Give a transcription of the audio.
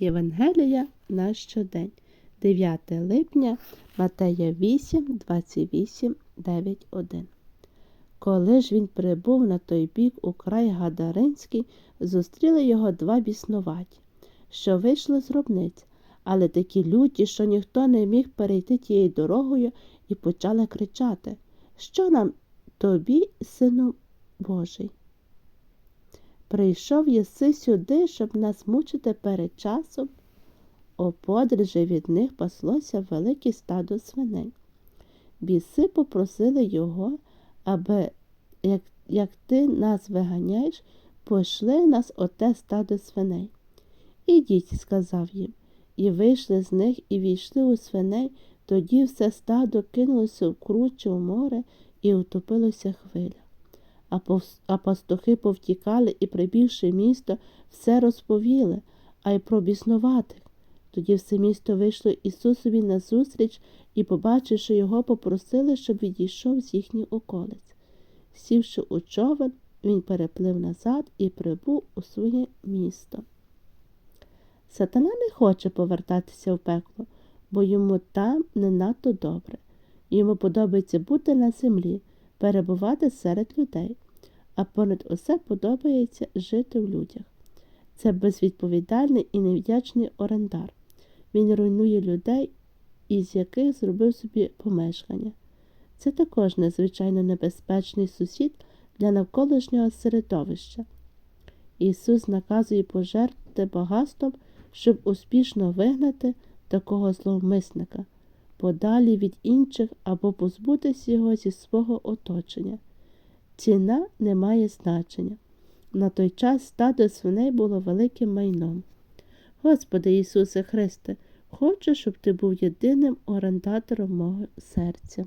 Євангелія на щодень, 9 липня, Матея 8, 28, 9, 1. Коли ж він прибув на той бік у край Гадаринський, зустріли його два біснуваті, що вийшли з гробниць, але такі люті, що ніхто не міг перейти тією дорогою, і почали кричати Що нам тобі, сину Божий? Прийшов єси сюди, щоб нас мучити перед часом. Оподрі же від них паслося велике стадо свиней. Біси попросили його, аби, як, як ти нас виганяєш, пошли нас оте стадо свиней. Ідіть, сказав їм, і вийшли з них і війшли у свиней, тоді все стадо кинулося в круче у море і утопилося хвиля. А, пастухи повтікали і, прибігши місто, все розповіли, а й про біснуватих. Тоді все місто вийшло Ісусові назустріч і, побачивши його, попросили, щоб відійшов з їхніх околиць. Сівши у човен, він переплив назад і прибув у своє місто. Сатана не хоче повертатися в пекло, бо йому там не надто добре. Йому подобається бути на землі, перебувати серед людей, а понад усе подобається жити в людях. Це безвідповідальний і невдячний орендар. Він руйнує людей, із яких зробив собі помешкання. Це також надзвичайно небезпечний сусід для навколишнього середовища. Ісус наказує пожертвувати багатством, щоб успішно вигнати такого зловмисника, подалі від інших або позбутися його зі свого оточення. Ціна не має значення. На той час стадо свиней було великим майном. Господи Ісусе Христе, хочу, щоб Ти був єдиним орендатором мого серця.